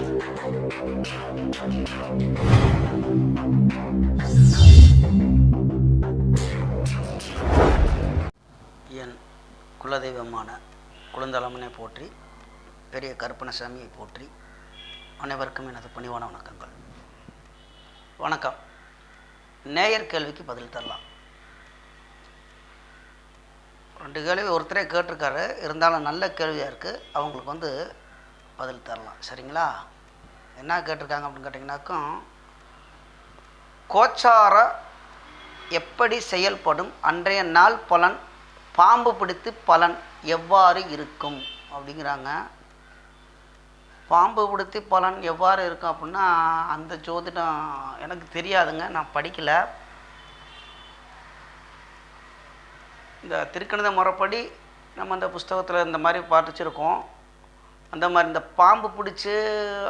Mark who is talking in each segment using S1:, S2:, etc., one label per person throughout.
S1: என் குலதெய்வமான குழந்தளமனை போற்றி பெரிய கருப்பணசாமியை போற்றி அனைவருக்கும் எனது பணிவான வணக்கங்கள். வணக்கம். நேயர் கேள்விக்கு பதில் தரலாம். ரெண்டு கேள்வி ஒருத்தரே கேட்டிருக்காரு. இருந்தாலும் நல்ல கேள்வியாக இருக்குது அவங்களுக்கு வந்து பதில் தரலாம். சரிங்களா? என்ன கேட்டிருக்காங்க அப்படின்னு கேட்டிங்கனாக்கும் கோச்சார எப்படி செயல்படும் அன்றைய நாள் பலன் பாம்பு பிடித்து பலன் எவ்வாறு இருக்கும் அப்படிங்கிறாங்க. பாம்பு பிடித்து பலன் எவ்வாறு இருக்கும் அப்படின்னா அந்த ஜோதிடம் எனக்கு தெரியாதுங்க நான் படிக்கலை. இந்த திருக்கணித முறைப்படி நம்ம அந்த புஸ்தகத்தில் இந்த மாதிரி பார்த்துச்சிருக்கோம். அந்த மாதிரி இந்த பாம்பு பிடிச்சி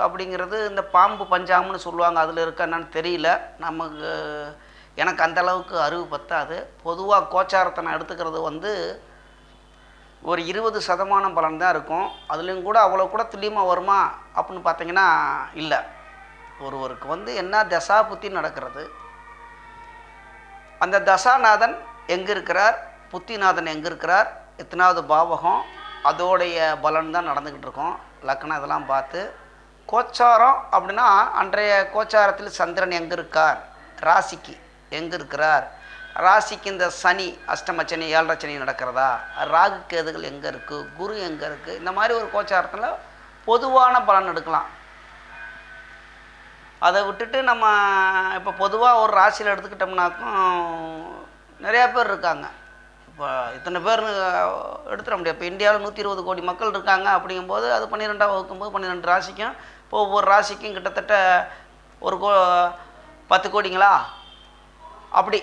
S1: அப்படிங்கிறது இந்த பாம்பு பஞ்சாங்கம்னு சொல்லுவாங்க அதில் இருக்க என்னன்னு தெரியல. நமக்கு எனக்கு அந்த அளவுக்கு அறிவு பத்தாது. பொதுவாக கோச்சாரத்தை நான் எடுத்துக்கிறது வந்து ஒரு இருபது சதமானம் பலன் தான் இருக்கும். அதுலேயும் கூட அவ்வளோ கூட துல்லியமாக வருமா அப்படின்னு பார்த்தீங்கன்னா இல்லை. ஒருவருக்கு வந்து என்ன தசா புத்தி நடக்கிறது? அந்த தசாநாதன் எங்கே இருக்கிறார்? புத்திநாதன் எங்கே இருக்கிறார்? எத்தனாவது பாவகம்? அதோடைய பலன் தான் நடந்துக்கிட்டு இருக்கோம் லக்னம் இதெல்லாம் பார்த்து கோச்சாரம் அப்படின்னா அன்றைய கோச்சாரத்தில் சந்திரன் எங்கே இருக்கார் ராசிக்கு எங்கே இருக்கிறார் ராசிக்கு இந்த சனி அஷ்டம சனி ஏழரை சனி நடக்கிறதா? ராகு கேதுகள் எங்கே இருக்குது குரு எங்கே இருக்குது இந்த மாதிரி ஒரு கோச்சாரத்தில் பொதுவான பலன் எடுக்கலாம். அதை விட்டுட்டு நம்ம இப்போ பொதுவாக ஒரு ராசியில் எடுத்துக்கிட்டோம்னாக்கும் நிறையா பேர் இருக்காங்க. இப்போ இத்தனை பேர் எடுத்துட முடியாது. இப்போ இந்தியாவில் நூற்றி இருபது கோடி மக்கள் இருக்காங்க அப்படிங்கும்போது அது பன்னிரெண்டாம் வகுக்கும்போது பன்னிரெண்டு ராசிக்கும் இப்போ ஒவ்வொரு ராசிக்கும் கிட்டத்தட்ட ஒரு கோ பத்து கோடிங்களா? அப்படி.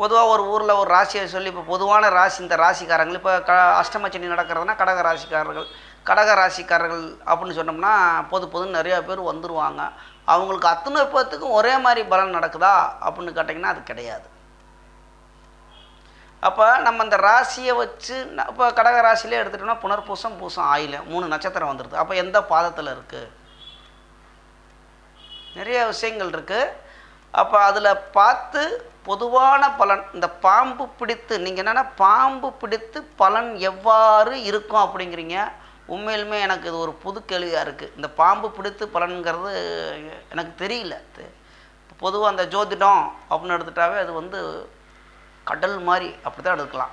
S1: பொதுவாக ஒரு ஊரில் ஒரு ராசியை சொல்லி இப்போ பொதுவான ராசி இந்த ராசிக்காரங்கள். இப்போ க அஷ்டமச்சனி நடக்கிறதுனா கடக ராசிக்காரர்கள். கடக ராசிக்காரர்கள் அப்படின்னு சொன்னோம்னா பொது பொதுன்னு நிறையா பேர் வந்துடுவாங்க அவங்களுக்கு அத்தனை பேர்த்துக்கும் ஒரே மாதிரி பலன் நடக்குதா அப்படின்னு கேட்டிங்கன்னா அது கிடையாது. அப்போ நம்ம அந்த ராசியை வச்சு இப்போ கடக ராசியிலே எடுத்துட்டோம்னா புனர்பூசம் பூசம் ஆயில. மூணு நட்சத்திரம் வந்துடுது அப்போ எந்த பாதத்தில் இருக்குது நிறைய விஷயங்கள் இருக்குது அப்போ அதில் பார்த்து பொதுவான பலன் இந்த பாம்பு பிடித்து நீங்கள் என்னென்னா பாம்பு பிடித்து பலன் எவ்வாறு இருக்கும் அப்படிங்கிறீங்க. உண்மையிலுமே எனக்கு இது ஒரு புது கேள்வியாக இருக்குது இந்த பாம்பு பிடித்து பலன்கிறது எனக்கு தெரியல. பொதுவாக அந்த ஜோதிடம் அப்படின்னு எடுத்துட்டாவே அது வந்து கடல் மாதிரி அப்படி தான் எடுக்கலாம்.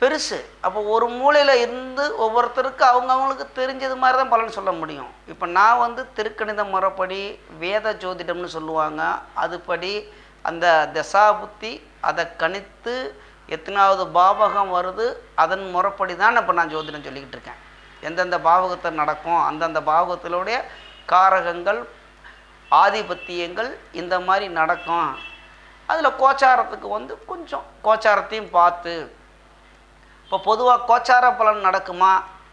S1: பெருசு. அப்போ ஒரு மூலையில் இருந்து ஒவ்வொருத்தருக்கு அவங்கவுங்களுக்கு தெரிஞ்சது மாதிரி தான் பலன் சொல்ல முடியும். இப்போ நான் வந்து திருக்கணித முறைப்படி வேத ஜோதிடம்னு சொல்லுவாங்க. அதுபடி அந்த தசாபுத்தி அதை கணித்து எத்தனாவது பாவகம் வருது அதன் முறைப்படி தான் இப்போ நான் ஜோதிடம் சொல்லிக்கிட்டு இருக்கேன். எந்தெந்த பாவகத்தை நடக்கும் அந்தந்த பாவகத்தினுடைய காரகங்கள் ஆதிபத்தியங்கள் இந்த மாதிரி நடக்கும். அதில் கோச்சாரத்துக்கு வந்து கொஞ்சம் கோச்சாரத்தையும் பார்த்து இப்போ பொதுவாக கோச்சார பலன் நடக்குமா?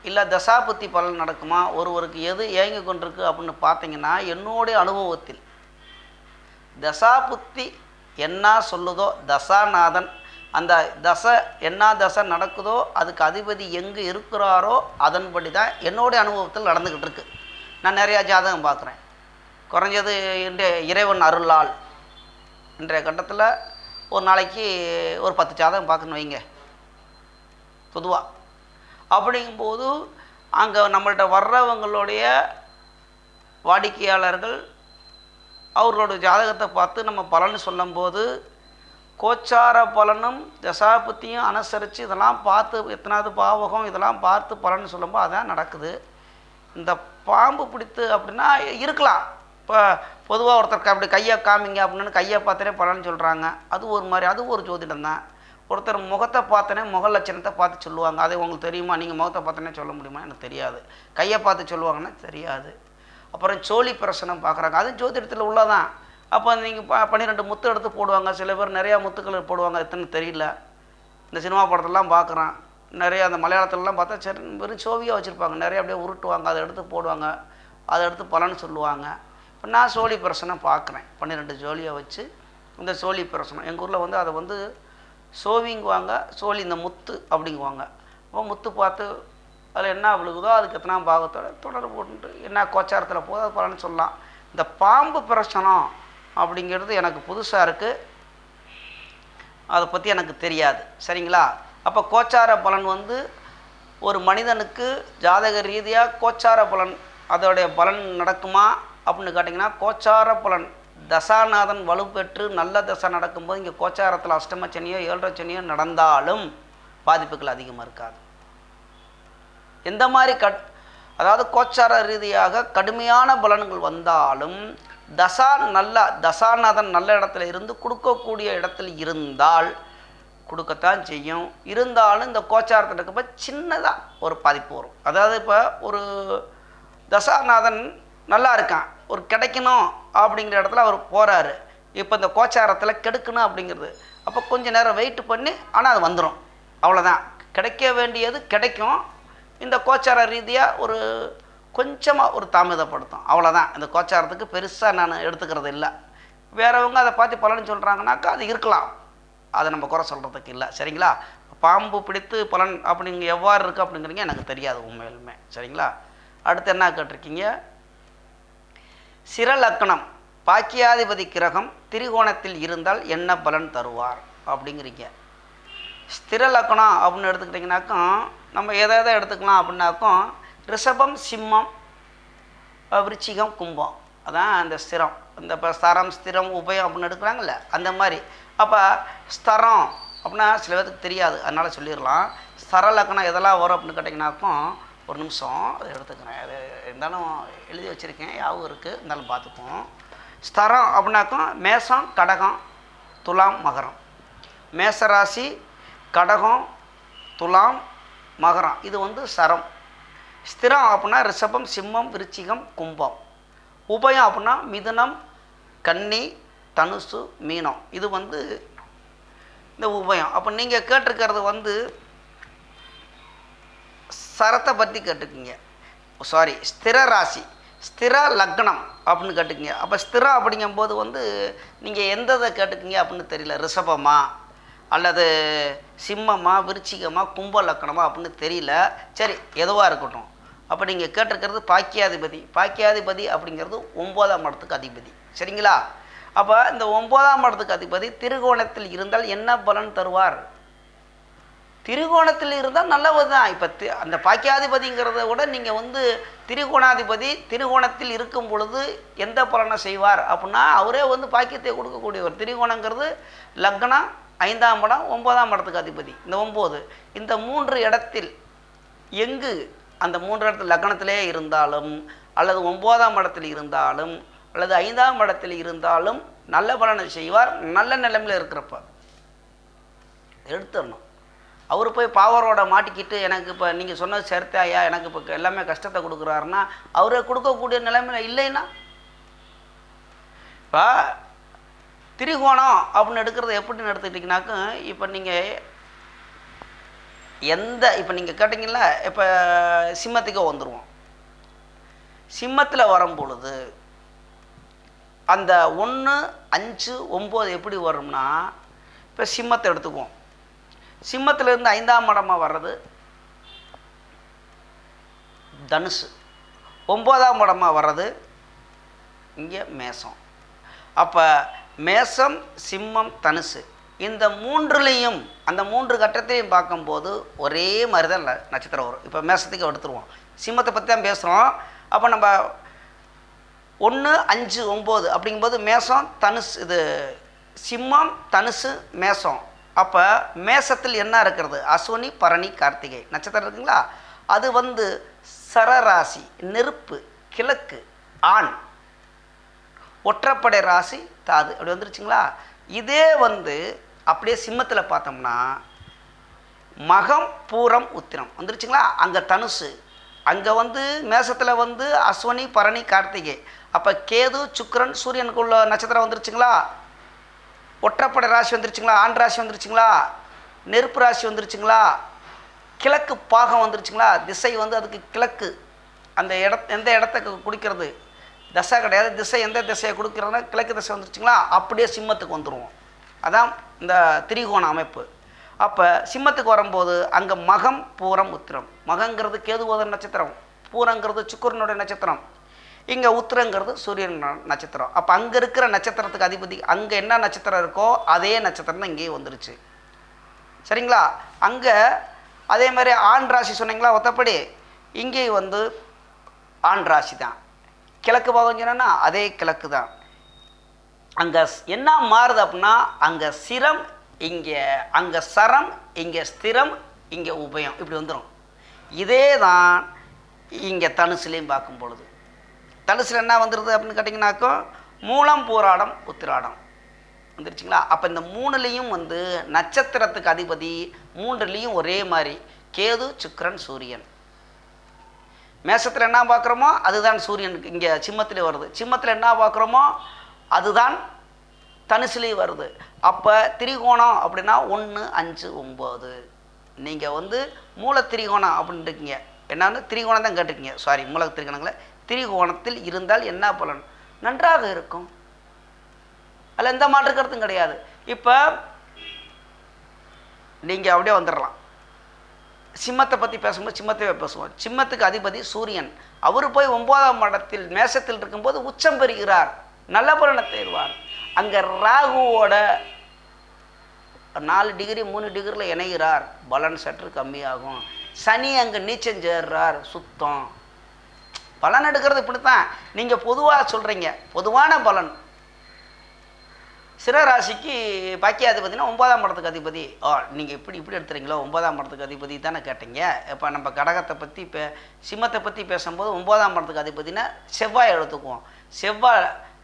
S1: இல்லை தசாபுத்தி பலன் நடக்குமா? ஒருவருக்கு எது ஏங்கி கொண்டிருக்கு அப்படின்னு பார்த்தீங்கன்னா என்னுடைய அனுபவத்தில். தசாபுத்தி என்ன சொல்லுதோ தசாநாதன் அந்த தசை என்ன தசை நடக்குதோ அதுக்கு அதிபதி எங்கே இருக்கிறாரோ அதன்படி தான் என்னுடைய அனுபவத்தில் நடந்துக்கிட்டு இருக்கு. நான் நிறையா ஜாதகம் பார்க்குறேன். குறைஞ்சது இன்றைய இறைவன் அருளால். இன்றைய கட்டத்தில் ஒரு நாளைக்கு ஒரு பத்து ஜாதகம் பார்க்கணும் வைங்க. பொதுவாக அப்படிங்கும்போது அங்கே நம்மள்கிட்ட வர்றவங்களுடைய வாடிக்கையாளர்கள் அவர்களோட ஜாதகத்தை பார்த்து நம்ம பலன் சொல்லும்போது கோச்சார பலனும் தசாபத்தியும் அனுசரித்து இதெல்லாம் பார்த்து எத்தனாவது பாவகம் இதெல்லாம் பார்த்து பலன் சொல்லும்போது அதான் நடக்குது. இந்த பாம்பு பிடித்து அப்படின்னா இருக்கலாம். இப்போ பொதுவாக ஒருத்தர் அப்படி கையை காமிங்க அப்படின்னு கையை பார்த்தனே பலன்னு சொல்கிறாங்க அது ஒரு மாதிரி அது ஒரு ஜோதிடம் தான். ஒருத்தர் முகத்தை பார்த்தனே முக லட்சணத்தை பார்த்து சொல்லுவாங்க. அது உங்களுக்கு தெரியுமா? நீங்கள் முகத்தை பார்த்தனே சொல்ல முடியுமா எனக்கு தெரியாது. கையை பார்த்து சொல்லுவாங்கன்னா தெரியாது. அப்புறம் சோழி பிரசனம் பார்க்குறாங்க. அது ஜோதிடத்தில் உள்ளதான். அப்போ நீங்கள் ப பன்னிரெண்டு முத்து எடுத்து போடுவாங்க. சில பேர் நிறையா முத்துக்கள் போடுவாங்க. எத்தனை தெரியல. இந்த சினிமா படத்தெல்லாம் பார்க்குறான். நிறைய அந்த மலையாளத்துலலாம் பார்த்தா சரி வெறும் சோவியாக வச்சுருப்பாங்க. நிறைய அப்படியே உருட்டுவாங்க. அதை எடுத்து போடுவாங்க. அதை எடுத்து பலன்னு சொல்லுவாங்க. இப்போ நான் சோழி பிரசனை பார்க்குறேன். பன்னிரெண்டு ஜோலியை வச்சு இந்த சோழி பிரசனம். எங்கள் ஊரில் வந்து அதை வந்து சோவிங்குவாங்க சோழி இந்த முத்து அப்படிங்குவாங்க. அப்போ முத்து பார்த்து அதில் என்ன விழுகுதோ அதுக்கு எத்தனை பாகத்தோட தொடர்பு போட்டு என்ன கோச்சாரத்தில் போதோ அது பலன்னு சொல்லலாம். இந்த பாம்பு பிரச்சனம் அப்படிங்கிறது எனக்கு புதுசாக இருக்குது அதை பற்றி எனக்கு தெரியாது. சரிங்களா? அப்போ கோச்சார பலன் வந்து ஒரு மனிதனுக்கு ஜாதக ரீதியாக கோச்சார பலன் அதோடைய பலன் நடக்குமா? அப்படின்னு கேட்டிங்கன்னா கோச்சார பலன். தசாநாதன் வலுப்பெற்று நல்ல தசை நடக்கும்போது இங்கே கோச்சாரத்தில் அஷ்டம சனியோ ஏழரை சனியோ நடந்தாலும் பாதிப்புகள் அதிகமாக இருக்காது. எந்த மாதிரி கட் அதாவது கோச்சார ரீதியாக கடுமையான பலன்கள் வந்தாலும் தசா நல்ல தசாநாதன் நல்ல இடத்துல இருந்து கொடுக்கக்கூடிய இடத்துல இருந்தால் கொடுக்கத்தான் செய்யும். இருந்தாலும் இந்த கோச்சாரத்தில் இருக்கப்போ சின்னதாக ஒரு பாதிப்பு வரும். அதாவது இப்போ ஒரு தசாநாதன் நல்லா இருக்கான். ஒரு கிடைக்கணும் அப்படிங்கிற இடத்துல அவர் போகிறாரு இப்போ இந்த கோச்சாரத்தில் கெடுக்கணும் அப்படிங்கிறது. அப்போ கொஞ்சம் நேரம் வெயிட் பண்ணி ஆனால் அது வந்துடும் அவ்வளோதான் கிடைக்க வேண்டியது கிடைக்கும். இந்த கோச்சார ரீதியாக ஒரு கொஞ்சமாக ஒரு தாமதப்படுத்தும். அவ்வளோதான் இந்த கோச்சாரத்துக்கு பெருசாக நான் எடுத்துக்கிறது இல்லை. வேறவங்க அதை பார்த்து பலன் சொல்கிறாங்கனாக்கா அது இருக்கலாம். அதை நம்ம குறை சொல்கிறதுக்கு இல்லை. சரிங்களா? பாம்பு பிடித்து பலன் அப்படிங்க எவ்வாறு இருக்குது அப்படிங்கிறீங்க எனக்கு தெரியாது உண்மையிலுமே. சரிங்களா? அடுத்து என்ன கேட்டிருக்கீங்க? சிரலக்கணம் பாக்கியாதிபதி கிரகம் திரிகோணத்தில் இருந்தால் என்ன பலன் தருவார்? அப்படிங்கிறீங்க. ஸ்திர லக்கணம் அப்படின்னு எடுத்துக்கிட்டிங்கனாக்கும் நம்ம எதை எதை எடுத்துக்கலாம் அப்படின்னாக்கும் ரிஷபம் சிம்மம் விருச்சிகம் கும்பம். அதான் அந்த ஸ்திரம். இந்த இப்போ ஸ்தரம் ஸ்திரம் உபயம் அப்படின்னு எடுக்கிறாங்கல்ல அந்த மாதிரி. அப்போ ஸ்தரம் அப்படின்னா சில பேருக்கு தெரியாது. அதனால் சொல்லிடலாம். ஸ்தர லக்கணம் எதெல்லாம் வரும் அப்படின்னு கேட்டிங்கனாக்கும் ஒரு நிமிஷம் அதை எடுத்துக்கிறேன் அது இருந்தாலும் எழுதி வச்சுருக்கேன் யாவும் இருக்குது இருந்தாலும் பார்த்துப்போம். ஸ்தரம் அப்படின்னாக்கா மேசம் கடகம் துலாம் மகரம். மேசராசி கடகம் துலாம் மகரம். இது வந்து சரம். ஸ்திரம் அப்படின்னா ரிஷபம் சிம்மம் விருச்சிகம் கும்பம். உபயம் அப்படின்னா மிதுனம் கன்னி தனுசு மீனம். இது வந்து இந்த உபயம். அப்போ நீங்கள் கேட்டிருக்கிறது வந்து சரத்தை பற்றி கேட்டுக்குங்க. சாரி ஸ்திர ராசி ஸ்திர லக்னம் அப்படின்னு கேட்டுக்குங்க. அப்போ ஸ்திரம் அப்படிங்கும்போது வந்து நீங்கள் எந்த இதை கேட்டுக்குங்க அப்படின்னு தெரியல. ரிஷபமா அல்லது சிம்மமா விருச்சிகமா கும்ப லக்கணமா அப்படின்னு தெரியல. சரி எதுவாக இருக்கட்டும். அப்போ நீங்கள் கேட்டிருக்கிறது பாக்கியாதிபதி. பாக்கியாதிபதி அப்படிங்கிறது ஒம்போதாம் இடத்துக்கு அதிபதி. சரிங்களா? அப்போ இந்த ஒம்போதாம் இடத்துக்கு அதிபதி திருகோணத்தில் இருந்தால் என்ன பலன் தருவார்? திரிகோணத்தில் இருந்தால் நல்லது தான் இப்போ தி அந்த பாக்கியாதிபதிங்கிறத விட நீங்கள் வந்து திரிகோணாதிபதி திரிகோணத்தில் இருக்கும் பொழுது எந்த பலனை செய்வார்? அப்படின்னா அவரே வந்து பாக்கியத்தை கொடுக்கக்கூடியவர். திரிகோணங்கிறது லக்னம் ஐந்தாம் இடம் ஒன்பதாம் இடத்துக்கு அதிபதி. இந்த ஒம்பது. இந்த மூன்று இடத்தில் எங்கு அந்த மூன்று இடத்துல லக்னத்திலே இருந்தாலும் அல்லது ஒன்பதாம் இடத்தில் இருந்தாலும் அல்லது ஐந்தாம் இடத்தில் இருந்தாலும் நல்ல பலனை செய்வார். நல்ல நிலைமையில் இருக்கிறப்ப. எடுத்துடணும். அவர் போய் பாவரோட மாட்டிக்கிட்டு எனக்கு இப்போ நீங்கள் சொன்னது சேர்த்தாயா எனக்கு இப்போ எல்லாமே கஷ்டத்தை கொடுக்குறாருன்னா அவரை கொடுக்கக்கூடிய நிலைமையில் இல்லைன்னா? இப்போ திரிகோணம் அப்படின்னு எடுக்கிறது எப்படின்னு எடுத்துக்கிட்டிங்கனாக்கும் இப்போ நீங்கள் எந்த இப்போ நீங்கள் கேட்டிங்கல்ல இப்போ சிம்மத்துக்கே வந்துடுவோம் சிம்மத்தில் வரும் பொழுது அந்த ஒன்று அஞ்சு ஒம்பது எப்படி வரும்னா இப்போ சிம்மத்தை எடுத்துக்குவோம். சிம்மத்திலேருந்து ஐந்தாம் இடமாக வர்றது? தனுசு. ஒம்போதாம் இடமாக வர்றது? இங்கே மேசம். அப்போ மேசம் சிம்மம் தனுசு. இந்த மூன்றுலேயும் அந்த மூன்று கட்டத்தையும் பார்க்கும்போது ஒரே மாதிரி தான் நட்சத்திரம் வரும். இப்போ மேசத்துக்கு எடுத்துருவோம். சிம்மத்தை பற்றி தான் பேசுகிறோம் அப்போ நம்ம ஒன்று அஞ்சு ஒம்பது அப்படிங்கும்போது மேசம் தனுசு இது சிம்மம் தனுசு மேசம். அப்போ மேசத்தில் என்ன இருக்கிறது? அஸ்வினி பரணி கார்த்திகை. நட்சத்திரம் இருக்குங்களா? அது வந்து சரராசி நெருப்பு கிழக்கு ஆண். ஒற்றைப்படை ராசி தாது. அப்படி வந்துருச்சுங்களா? இதே வந்து அப்படியே சிம்மத்தில் பார்த்தோம்னா மகம் பூரம் உத்திரம். வந்துருச்சுங்களா? அங்கே தனுசு. அங்கே வந்து மேசத்தில் வந்து அஸ்வினி பரணி கார்த்திகை. அப்போ கேது சுக்கரன் சூரியனுக்குள்ள நட்சத்திரம் வந்துருச்சுங்களா? ஒற்றைப்படை ராசி வந்துருச்சுங்களா? ஆண் ராசி வந்துருச்சுங்களா? நெருப்பு ராசி வந்துருச்சுங்களா? கிழக்கு பாகம் வந்துருச்சுங்களா? திசை வந்து அதுக்கு கிழக்கு. அந்த இட எந்த இடத்துக்கு குடிக்கிறது? தசை கிடையாது. திசை எந்த திசையை கொடுக்குறதுனா கிழக்கு திசை வந்துருச்சுங்களா? அப்படியே சிம்மத்துக்கு வந்துடுவோம் அதான் இந்த திரிகோண அமைப்பு. அப்போ சிம்மத்துக்கு வரும்போது அங்கே மகம் பூரம் உத்திரம். மகங்கிறது கேதுவோதன் நட்சத்திரம். பூரங்கிறது சுக்குரனுடைய நட்சத்திரம். இங்கே உத்திரங்கிறது சூரியன் நட்சத்திரம். அப்போ அங்கே இருக்கிற நட்சத்திரத்துக்கு அதிபதி அங்கே என்ன நட்சத்திரம் இருக்கோ அதே நட்சத்திரம் தான் இங்கேயே வந்துருச்சு. சரிங்களா? அங்கே அதே மாதிரி ஆண் ராசி சொன்னீங்களா? ஒத்தப்படி. இங்கே வந்து ஆண் ராசி தான். கிழக்கு பாகம் சொன்னா அதே கிழக்கு தான். அங்கே என்ன மாறுது அப்படின்னா அங்கே சிரம் இங்கே அங்கே சரம் இங்கே ஸ்திரம் இங்கே உபயம். இப்படி வந்துடும் இதே தான் இங்கே தனுசுலேயும் பார்க்கும் பொழுது. தனுசில் என்ன வந்துடுது அப்படின்னு கேட்டிங்கனாக்கோ மூலம் போராடம் உத்திராடம். வந்துருச்சுங்களா? அப்போ இந்த மூணுலேயும் வந்து நட்சத்திரத்துக்கு அதிபதி மூன்றுலேயும் ஒரே மாதிரி கேது சுக்கரன் சூரியன். மேசத்தில் என்ன பார்க்குறோமோ அதுதான் சூரியனுக்கு இங்கே சிம்மத்திலே வருது. சிம்மத்தில் என்ன பார்க்குறோமோ அதுதான் தனுசுலேயும் வருது. அப்போ திரிகோணம் அப்படின்னா ஒன்று அஞ்சு ஒம்பது நீங்கள் வந்து மூல திரிகோணம் அப்படின்னு இருக்கீங்க என்னன்னு? திரிகோணம் தான் கேட்டிருக்கீங்க. சாரி மூல திரிகோணங்களை திரிகோணத்தில் இருந்தால் என்ன பலன்? நன்றாக இருக்கும். அதில் எந்த மாற்று கருத்தும் கிடையாது. இப்போ நீங்கள் அப்படியே வந்துடலாம் சிம்மத்தை பற்றி பேசும்போது சிம்மத்தை பேசுவோம். சிம்மத்துக்கு அதிபதி சூரியன். அவர் போய் ஒன்பதாம் மடத்தில் மேசத்தில் இருக்கும்போது உச்சம் பெறுகிறார். நல்ல பலனை தேடுவார். அங்கே ராகுவோட நாலு டிகிரி மூணு டிகிரியில் இணைகிறார். பலன் சற்று கம்மியாகும். சனி அங்கே நீச்சம் சேர்றார். சுத்தம். பலன் எடுக்கிறது இப்படித்தான். நீங்கள் பொதுவாக சொல்கிறீங்க பொதுவான பலன். சிறராசிக்கு பாக்கியாதிபதினா ஒன்பதாம் படத்துக்கு அதிபதி. ஓ நீங்கள் இப்படி இப்படி எடுத்துறீங்களோ? ஒன்பதாம் படத்துக்கு அதிபதி தானே கேட்டீங்க. இப்போ நம்ம கடகத்தை பற்றி பே சிம்மத்தை பற்றி பேசும்போது ஒன்பதாம் படத்துக்கு அதிபதினா செவ்வாய் எடுத்துக்குவோம். செவ்வாய்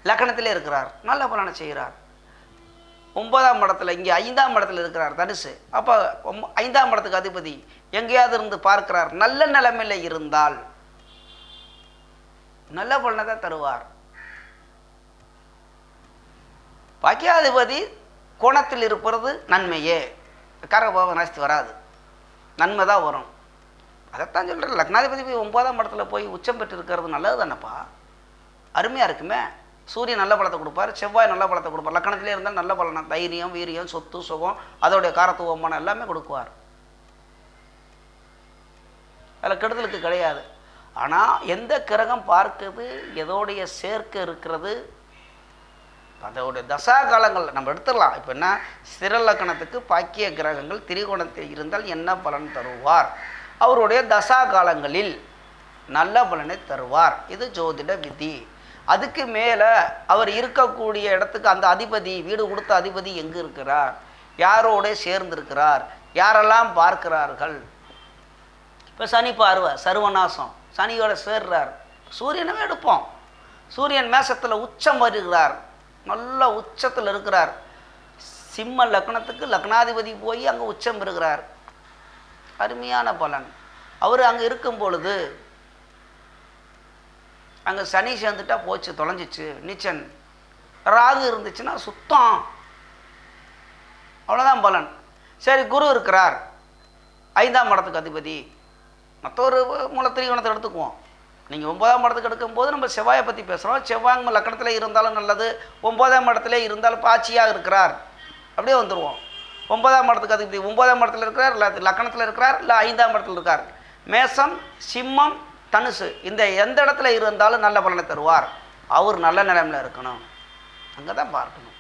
S1: லக்கணத்திலே இருக்கிறார். நல்ல பலனை செய்கிறார். ஒன்பதாம் இடத்துல இங்கே ஐந்தாம் இடத்துல இருக்கிறார் தனுசு. அப்போ ஐந்தாம் இடத்துக்கு அதிபதி எங்கேயாவது இருந்து பார்க்கிறார். நல்ல நிலைமையில் இருந்தால் நல்ல பலனை தான் தருவார். பாக்கியாதிபதி கோணத்தில் இருப்பது நன்மையே. கரபாவ நாஸ்தி வராது. நன்மை தான் வரும். அதைத்தான் சொல்கிறேன் லக்னாதிபதி போய் ஒன்பதாம் இடத்துல போய் உச்சம் பெற்று இருக்கிறது நல்லது தானேப்பா. அருமையாக இருக்குமே. சூரியன் நல்ல பழத்தை கொடுப்பார் செவ்வாய் நல்ல பழத்தை கொடுப்பார். லக்கணத்திலே இருந்தால் நல்ல பலனை தைரியம் வீரியம் சொத்து சுகம் அதோடைய காரத்துவமான எல்லாமே கொடுக்குவார். அதில் கெடுதலுக்கு கிடையாது. ஆனால் எந்த கிரகம் பார்க்குது எதோடைய சேர்க்கை இருக்கிறது அதோடைய தசா காலங்கள் நம்ம எடுத்துடலாம். இப்போ என்ன? சிறலக்கணத்துக்கு பாக்கிய கிரகங்கள் திரிகோணத்தில் இருந்தால் என்ன பலன் தருவார்? அவருடைய தசா காலங்களில் நல்ல பலனை தருவார். இது ஜோதிட விதி. அதுக்கு மேலே அவர் இருக்கக்கூடிய இடத்துக்கு அந்த அதிபதி வீடு கொடுத்த அதிபதி எங்கே இருக்கிறார்? யாரோட சேர்ந்திருக்கிறார்? யாரெல்லாம் பார்க்கிறார்கள்? இப்போ சனி பார்வை சர்வநாசம். சனியோட சேர்றார். சூரியனவே எடுப்போம். சூரியன் மேசத்தில் உச்சம் வருகிறார். நல்ல உச்சத்தில் இருக்கிறார். சிம்ம லக்னத்துக்கு லக்னாதிபதி போய் அங்கே உச்சம் பெறுகிறார். அருமையான பலன். அவர் அங்கே இருக்கும் பொழுது அங்கே சனி சேர்ந்துட்டா போச்சு தொலைஞ்சிச்சு. நீச்சன் ராகு இருந்துச்சுன்னா சுத்தம். அவ்வளோதான் பலன். சரி குரு இருக்கிறார். ஐந்தாம் இடத்துக்கு அதிபதி. மற்ற ஒரு மூலத்திரிகோணத்தை எடுத்துக்குவோம். நீங்கள் ஒன்பதாம் இடத்துக்கு எடுக்கும்போது நம்ம செவ்வாயை பற்றி பேசுகிறோம் செவ்வாய் லக்கணத்தில் இருந்தாலும் நல்லது. ஒன்பதாம் இடத்துல இருந்தாலும் பாட்சியாக இருக்கிறார். அப்படியே வந்துடுவோம் ஒன்பதாம் இடத்துக்கு அதிபதி ஒன்பதாம் இடத்துல இருக்கிறார் இல்லை லக்கணத்தில் இருக்கிறார் இல்லை ஐந்தாம் இடத்துல இருக்கார். மேசம் சிம்மம் தனுசு இந்த எந்த இடத்துல இருந்தாலும் நல்ல பலனை தருவார். அவர் நல்ல நிலைமையில் இருக்கணும். அங்கே தான் பார்க்கணும்.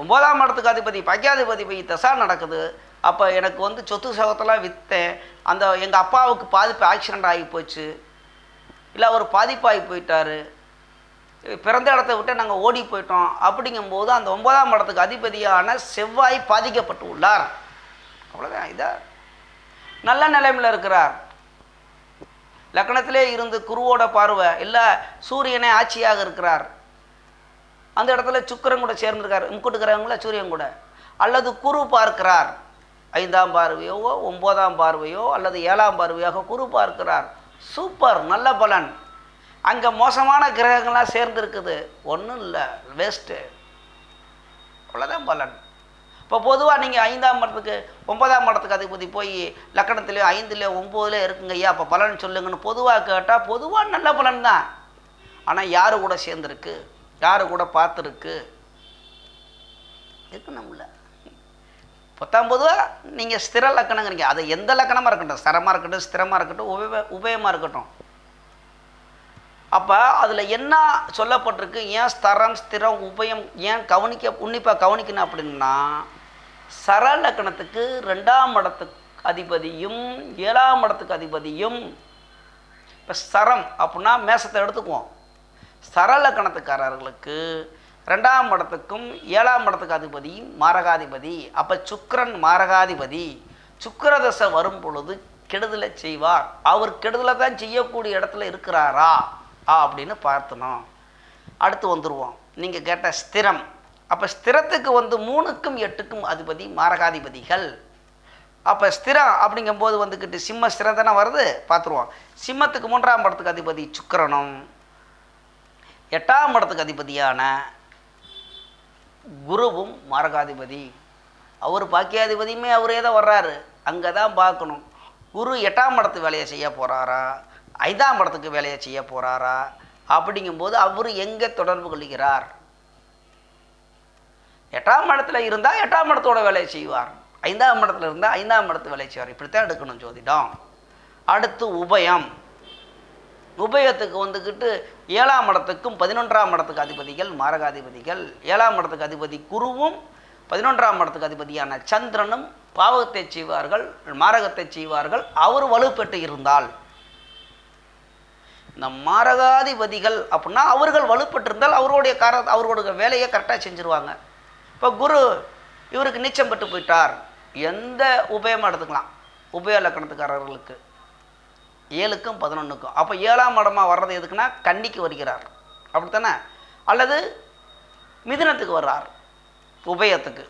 S1: ஒன்பதாம் இடத்துக்கு அதிபதி பக்கியாதிபதி போய் தசா நடக்குது. அப்போ எனக்கு வந்து சொத்து சகத்தெல்லாம் விற்றேன் அந்த எங்கள் அப்பாவுக்கு பாதிப்பு ஆக்சிடெண்ட் ஆகி போச்சு. இல்லை அவர் பாதிப்பாகி போயிட்டார். பிறந்த இடத்த விட்டு நாங்கள் ஓடி போயிட்டோம். அப்படிங்கும்போது அந்த ஒன்பதாம் இடத்துக்கு அதிபதியான செவ்வாய் பாதிக்கப்பட்டு உள்ளார். அவ்வளோதான் இதா. நல்ல நிலைமையில் இருக்கிறார். லக்னத்திலே இருந்து குருவோட பார்வை இல்லை சூரியனே ஆட்சியாக இருக்கிறார். அந்த இடத்துல சுக்கிரன் கூட சேர்ந்திருக்கார். முக்கூட்டுக்கிறவங்கள சூரியன் கூட. அல்லது குரு பார்க்கிறார். ஐந்தாம் பார்வையோ ஒம்போதாம் பார்வையோ அல்லது ஏழாம் பார்வையாக குரு பார்க்கிறார். சூப்பர் நல்ல பலன். அங்கே மோசமான கிரகங்கள்லாம் சேர்ந்துருக்குது. ஒன்றும் இல்லை வேஸ்ட்டு அவ்வளோதான் பலன். இப்போ பொதுவாக நீங்கள் ஐந்தாம் மடத்துக்கு ஒன்பதாம் மடத்துக்கு அதிபதி போய் லக்கணத்துலேயோ ஐந்துலேயோ ஒம்போதுலேயோ இருக்குங்க ஐயா அப்போ பலன் சொல்லுங்கன்னு பொதுவாக கேட்டால் பொதுவாக நல்ல பலன் தான். ஆனால் யார் கூட சேர்ந்துருக்கு? யார் கூட பார்த்துருக்கு? இருக்கணும்ல பத்தாம் பொதுவாக நீங்கள் ஸ்திர லக்கணங்கிறீங்க. அது எந்த லக்கணமாக இருக்கட்டும். ஸ்திரமாக இருக்கட்டும் ஸ்திரமாக இருக்கட்டும் உபய உபயமாக இருக்கட்டும். அப்போ அதில் என்ன சொல்லப்பட்டிருக்கு? ஏன் ஸ்தரம் ஸ்திரம் உபயம் ஏன் கவனிக்க உன்னிப்பாக கவனிக்கணும் அப்படின்னா சர லக்கணத்துக்கு ரெண்டாம் இடத்துக்கு அதிபதியும் ஏழாம் இடத்துக்கு அதிபதியும் இப்போ சரம் அப்படின்னா மேசத்தை எடுத்துக்குவோம். சர லக்கணத்துக்காரர்களுக்கு ரெண்டாம் இடத்துக்கும் ஏழாம் இடத்துக்கு அதிபதி மாரகாதிபதி. அப்போ சுக்கரன் மாரகாதிபதி. சுக்கரதசை வரும் பொழுது கெடுதலை செய்வார். அவர் கெடுதலை தான் செய்யக்கூடிய இடத்துல இருக்கிறாரா? அப்படின்னு பார்த்தணும் அடுத்து வந்துடுவோம் நீங்கள் கேட்ட ஸ்திரம். அப்போ ஸ்திரத்துக்கு வந்து மூணுக்கும் எட்டுக்கும் அதிபதி மாரகாதிபதிகள். அப்போ ஸ்திரம் அப்படிங்கும்போது வந்துக்கிட்டு சிம்ம ஸ்திரம் தானே வருது? பார்த்துருவோம். சிம்மத்துக்கு மூன்றாம் படத்துக்கு அதிபதி சுக்கரனும். எட்டாம் படத்துக்கு அதிபதியான குருவும் மாரகாதிபதி. அவர் பாக்கியாதிபதியுமே அவரே தான் வர்றாரு. அங்கே தான் பார்க்கணும். குரு எட்டாம் இடத்து வேலையை செய்ய போகிறாரா ஐந்தாம் இடத்துக்கு வேலையை செய்ய போகிறாரா அப்படிங்கும்போது அவர் எங்கே தொடர்பு கொள்கிறார்? எட்டாம் இடத்துல இருந்தால் எட்டாம் இடத்தோட வேலையை செய்வார். ஐந்தாம் இடத்துல இருந்தால் ஐந்தாம் இடத்து வேலையை செய்வார். இப்படித்தான் எடுக்கணும் ஜோதிடம். அடுத்து உபயம். உபயத்துக்கு வந்துக்கிட்டு ஏழாம் இடத்துக்கும் பதினொன்றாம் இடத்துக்கு அதிபதிகள் மாரகாதிபதிகள். ஏழாம் இடத்துக்கு அதிபதி குருவும் பதினொன்றாம் இடத்துக்கு அதிபதியான சந்திரனும் பாவகத்தை செய்வார்கள் மாரகத்தை செய்வார்கள். அவர் வலுப்பெற்று இருந்தால் இந்த மாரகாதிபதிகள் அப்படின்னா அவர்கள் வலுப்பட்டிருந்தால் அவருடைய கார அவருடைய வேலையை கரெக்டாக செஞ்சுருவாங்க. இப்போ குரு இவருக்கு நீச்சம் பெற்று போயிட்டார். எந்த உபயமாக எடுத்துக்கலாம். உபய லக்கணத்துக்காரர்களுக்கு. ஏழுக்கும் பதினொன்றுக்கும் அப்போ ஏழாம் இடமாக வர்றது எதுக்குன்னா கன்னிக்கு வருகிறார். அப்படித்தானே? அல்லது மிதுனத்துக்கு வர்றார். உபயத்துக்கு.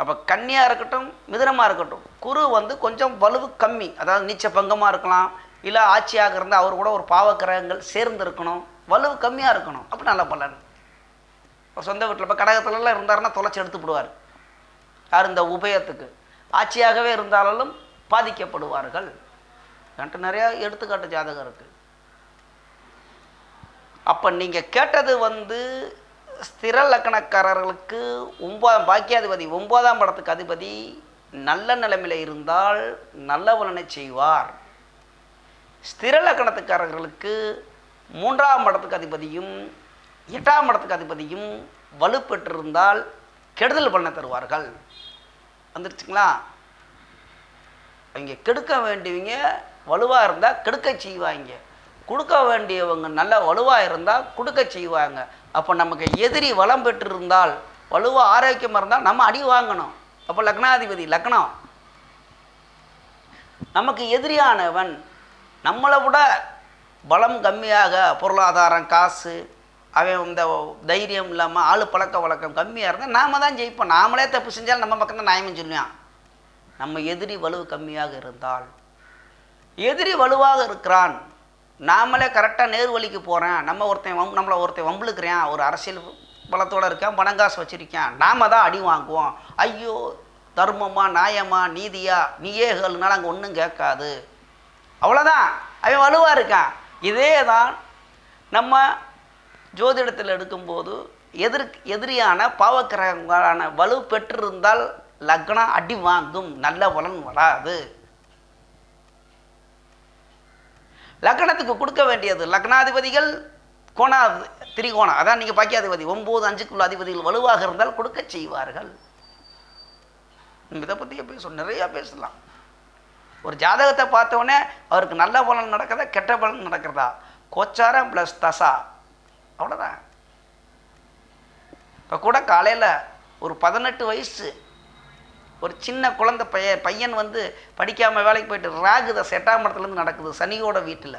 S1: அப்போ கன்னியாக இருக்கட்டும் மிதுனமாக இருக்கட்டும் குரு வந்து கொஞ்சம் வலுவு கம்மி. அதாவது நீச்ச பங்கமாக இருக்கலாம் இல்லை ஆட்சியாக இருந்தால் அவர் கூட ஒரு பாவக்கிரகங்கள் சேர்ந்து இருக்கணும் வலுவு கம்மியாக இருக்கணும். அப்போ நல்ல பலன். இப்போ சொந்த வீட்டில் இப்போ கடகத்துலலாம் இருந்தாருன்னா தொலைச்சி எடுத்து விடுவார். யார் இந்த உபயத்துக்கு? ஆட்சியாகவே இருந்தாலும் பாதிக்கப்படுவார்கள். என்கிட்ட நிறையா எடுத்துக்காட்டு ஜாதகம் இருக்குது அப்போ நீங்கள் கேட்டது வந்து ஸ்திர லக்கணக்காரர்களுக்கு ஒன்பதாம் பாக்கியாதிபதி ஒன்பதாம் படத்துக்கு அதிபதி நல்ல நிலைமையில் இருந்தால் நல்ல பலனை செய்வார். ஸ்திர லக்கணத்துக்காரர்களுக்கு மூன்றாம் படத்துக்கு அதிபதியும் எட்டாம் படத்துக்கு அதிபதியும் வலுப்பெற்றிருந்தால் கெடுதல் பண்ண தருவார்கள். வந்துருச்சுங்களா? அவங்க கெடுக்க வேண்டியவங்க வலுவாக இருந்தால் கெடுக்க செய்வாங்க. கொடுக்க வேண்டியவங்க நல்லா வலுவாக இருந்தால் கொடுக்க செய்வாங்க. அப்போ நமக்கு எதிரி வளம் பெற்றிருந்தால் வலுவாக ஆரோக்கியமாக இருந்தால் நம்ம அடி வாங்கணும். அப்போ லக்னாதிபதி லக்னம். நமக்கு எதிரியானவன் நம்மளை விட பலம் கம்மியாக பொருளாதாரம் காசு அவன் இந்த தைரியம் இல்லாமல் ஆள் பழக்க வழக்கம் கம்மியாக இருந்தால் நாம தான் ஜெயிப்போம். நாமளே தப்பு செஞ்சாலும் நம்ம பக்கம் தான் நியாயம் சொல்லுவான். நம்ம எதிரி வலுவு கம்மியாக இருந்தால் எதிரி வலுவாக இருக்கிறான். நாமளே கரெக்டாக நேர் வழிக்கு போகிறேன் நம்ம ஒருத்தன் வம் நம்மளை ஒருத்தன் வம்புழுக்கிறேன். ஒரு அரசியல் பலத்தோடு இருக்கேன் பணங்காசு வச்சுருக்கேன். நாம தான் அடி வாங்குவோம். ஐயோ தர்மமா நியாயமா நீதியா நீயே கேளுனால அங்கே ஒன்றும் கேட்காது. அவ்வளோதான் அவன் வலுவாக இருக்கான். இதே தான் நம்ம ஜோதிடத்தில் எடுக்கும்போது எதிர் எதிரியான பாவக்கிரகங்களான வலு பெற்றிருந்தால் லக்னம் அடி வாங்கும். நல்ல பலன் வராது. லக்னத்துக்கு கொடுக்க வேண்டியது. லக்னாதிபதிகள் கோணா திரிகோணம் அதான் நீங்கள் பாக்கியாதிபதி ஒம்பது அஞ்சுக்குள்ள அதிபதிகள் வலுவாக இருந்தால் கொடுக்க செய்வார்கள். இதை பற்றியே பேசணும் நிறையா பேசலாம். ஒரு ஜாதகத்தை பார்த்தோன்னே அவருக்கு நல்ல பலன் நடக்கிறதா கெட்ட பலன் நடக்கிறதா? கோச்சாரம் ப்ளஸ் தசா. அவ்வளோதான் இப்போ கூட காலையில் ஒரு பதினெட்டு வயசு ஒரு சின்ன குழந்தை பைய பையன் வந்து படிக்காமல் வேலைக்கு போயிட்டு ராகுத தசை நடக்குது சனியோட வீட்டில்.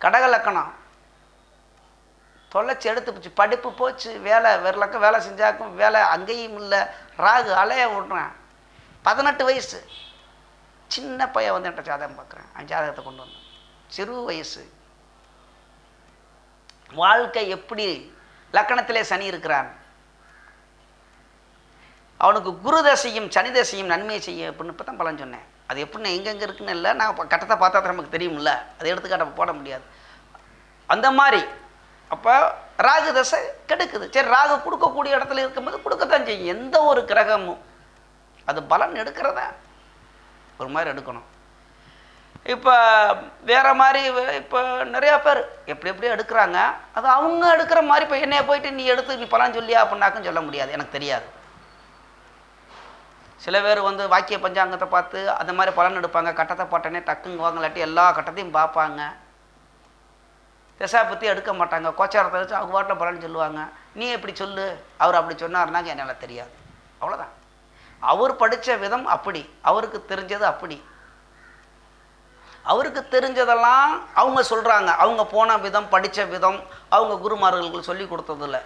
S1: கடக லக்கணம். தொலைச்சி எடுத்து போச்சு படிப்பு போச்சு வேலை வேறு லக்கம் வேலை செஞ்சாக்கும் வேலை அங்கேயும் இல்லை ராகு அலைய விடுறேன். பதினெட்டு வயசு. சின்ன பையன் வந்து என்கிட்ட ஜாதகம் பார்க்குறேன் அவன் ஜாதகத்தை கொண்டு வந்தேன். சிறு வயசு. வாழ்க்கை எப்படி? லக்கணத்திலே சனி இருக்கிறான். அவனுக்கு குரு தசையும் சனி தசையும் நன்மையை செய்யும் அப்படின்னு இப்போ தான் பலன் சொன்னேன். அது எப்படின்னு எங்கெங்கே இருக்குன்னு இல்லை நான் இப்போ கட்டத்தை பார்த்தா தான் நமக்கு தெரியும்ல. அதை எடுத்துக்காட்ட போட முடியாது. அந்த மாதிரி. அப்போ ராகு தசை கெடுக்குது. சரி ராகு கொடுக்கக்கூடிய இடத்துல இருக்கும்போது கொடுக்கத்தான் செய்யும். எந்த ஒரு கிரகமும் அது பலன் எடுக்கிறதா? ஒரு மாதிரி எடுக்கணும். இப்போ வேற மாதிரி இப்போ நிறையா பேர் எப்படி எப்படி எடுக்கிறாங்க. அது அவங்க எடுக்கிற மாதிரி இப்போ என்னைய போயிட்டு நீ எடுத்து நீ பலன் சொல்லியா அப்படின்னாக்கும் சொல்ல முடியாது. எனக்கு தெரியாது. சில பேர் வந்து வாக்கிய பஞ்சாங்கத்தை பார்த்து அந்த மாதிரி பலன் எடுப்பாங்க. கட்டத்தை போட்டனே டக்குங்க வாங்கலாட்டி எல்லா கட்டத்தையும் பார்ப்பாங்க. திசா பற்றி எடுக்க மாட்டாங்க. கோச்சாரத்தை வச்சு அவங்க பாட்டில் பலன் சொல்லுவாங்க. நீ எப்படி சொல்லு அவர் அப்படி சொன்னார்னாங்க என்னால் தெரியாது. அவ்வளோதான் அவர் படித்த விதம் அப்படி. அவருக்கு தெரிஞ்சது அப்படி. அவருக்கு தெரிஞ்சதெல்லாம் அவங்க சொல்கிறாங்க அவங்க போன விதம் படித்த விதம் அவங்க குருமார்களுக்கு சொல்லி கொடுத்ததில்ல.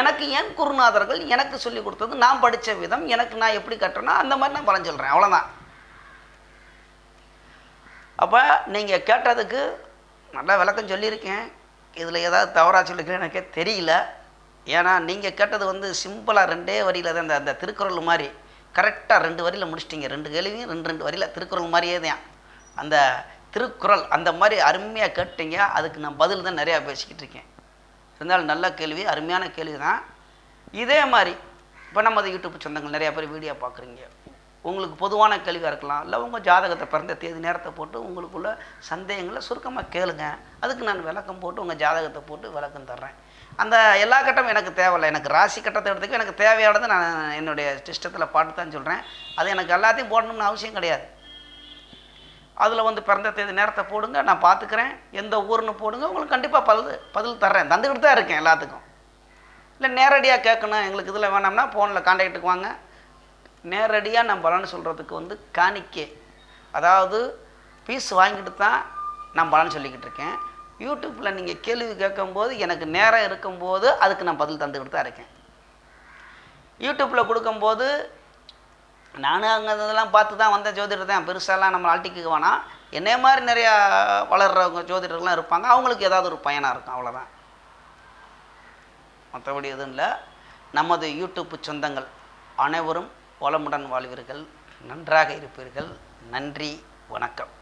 S1: எனக்கு என் குருநாதர்கள் எனக்கு சொல்லி கொடுத்தது நான் படித்த விதம் எனக்கு நான் எப்படி கட்டுறேனோ அந்த மாதிரி நான் பலன் சொல்கிறேன் அவ்வளோதான் அப்போ நீங்கள் கேட்டதுக்கு நல்லா விளக்கம் சொல்லியிருக்கேன். இதில் ஏதாவது தவறாக சொல்லிக்கிறேன் எனக்கே தெரியல. ஏன்னா நீங்கள் கேட்டது வந்து சிம்பிளாக ரெண்டே வரியில் தான் அந்த அந்த திருக்குறள் மாதிரி. கரெக்டாக ரெண்டு வரியில் முடிச்சிட்டிங்க. ரெண்டு கேள்வியும் ரெண்டு ரெண்டு வரியில் திருக்குறள் மாதிரியே தான். அந்த திருக்குறள் அந்த மாதிரி அருமையாக கேட்டீங்க. அதுக்கு நான் பதில் தான் நிறையா பேசிக்கிட்டு இருக்கேன். இருந்தாலும் நல்ல கேள்வி அருமையான கேள்வி தான் இதே மாதிரி இப்போ நமது யூடியூப் சொந்தங்கள் நிறையா பேர் வீடியோ பார்க்குறீங்க. உங்களுக்கு பொதுவான கேள்வியாக இருக்கலாம் இல்லை உங்கள் ஜாதகத்தை பிறந்த தேதி நேரத்தை போட்டு உங்களுக்குள்ள சந்தேகங்களை சுருக்கமாக கேளுங்க. அதுக்கு நான் விளக்கம் போட்டு உங்கள் ஜாதகத்தை போட்டு விளக்கம் தர்றேன். அந்த எல்லா கட்டமும் எனக்கு தேவையில்லை. எனக்கு ராசி கட்டத்தை எடுத்துக்க எனக்கு தேவையானது நான் என்னுடைய சிஸ்டத்தில் பாட்டு தான் சொல்கிறேன் அது எனக்கு எல்லாத்தையும் போடணும்னு அவசியம் கிடையாது. அதில் வந்து பிறந்த தேதி நேரத்தை போடுங்க நான் பார்த்துக்கிறேன் எந்த ஊர்னு போடுங்க உங்களுக்கு கண்டிப்பாக பதில் பதில் தர்றேன். தந்துக்கிட்டு தான் இருக்கேன் எல்லாத்துக்கும். இல்லை நேரடியாக கேட்கணும். எங்களுக்கு இதில் வேணாம்னா ஃபோனில் காண்டாக்டுக்கு வாங்க. நேரடியாக நான் பலன் சொல்கிறதுக்கு வந்து காணிக்கை. அதாவது ஃபீஸ் வாங்கிட்டு தான் நான் பலன் சொல்லிக்கிட்டு இருக்கேன். யூடியூப்பில் நீங்கள் கேள்வி கேட்கும்போது எனக்கு நேரம் இருக்கும்போது அதுக்கு நான் பதில் தந்துக்கிட்டு தான் இருக்கேன். யூடியூப்பில் கொடுக்கும்போது நானும் அங்கே இதெல்லாம் பார்த்து தான் வந்த ஜோதிடர் தான் பெருசாலாம் நம்ம ஆல்ட்டிக்கு வேணாம். என்னைய மாதிரி நிறையா வளர்கிறவங்க ஜோதிடர்கள்லாம் இருப்பாங்க. அவங்களுக்கு ஏதாவது ஒரு பயனாக இருக்கும் அவ்வளோதான் மற்றபடி எதுவும் இல்லை. நமது யூடியூப் சொந்தங்கள் அனைவரும் வளமுடன் வாழ்வீர்கள். நன்றாக இருப்பீர்கள். நன்றி வணக்கம்.